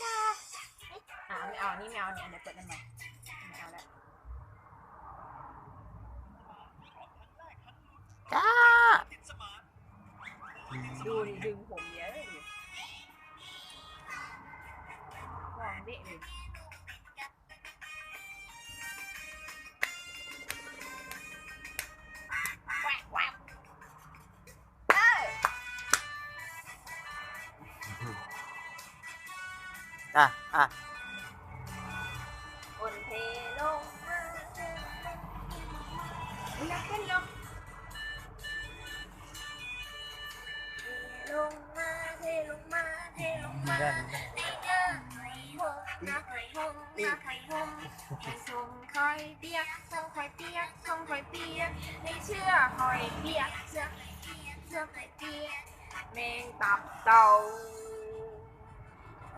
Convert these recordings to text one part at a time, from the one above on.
ค่ะอ่าไม่เอา นี่ไม่เอาเนี่ยเดี๋ยวเปิดได้ไหม่ไม่เอาแล้วจ้าดูดิดึงผมเยอะเลยวางเด็กเลย อะอะคนเทลงมาเทลงมาเต้นล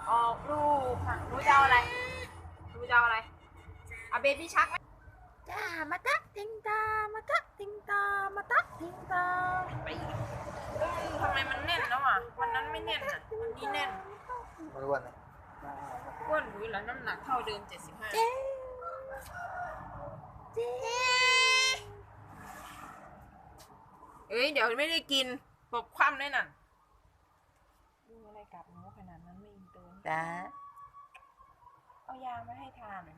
อยเปียกส่งคอยเปียกส่งคอยเปียกในเชื่อคอยเปียกเชื่อเปียกเชื่อคอยเปียกแมงตับเต่าออกลูกค่ะรู้จะเอาอะไร รู้จะเอาอะไรเอาเบบี้ชักไหมจ้ามาตักติงตา มาตักติงตา มาตักติงตาไปเอ้ยทำไมมันแน่นแล้วอะ วันนั้นไม่แน่นอะวันนี้แน่นไม่รู้วันไหนอ้วนอยู่แล้วน้ำหนักเท่าเดิม75เจ๊เจ๊เอ้ยเดี๋ยวไม่ได้กินตบคว่ำด้วยนั่นดูอะไร กับหนูขนาดนั้นไม่อินเตอร์จ้าเอายามาให้ทานหน่อย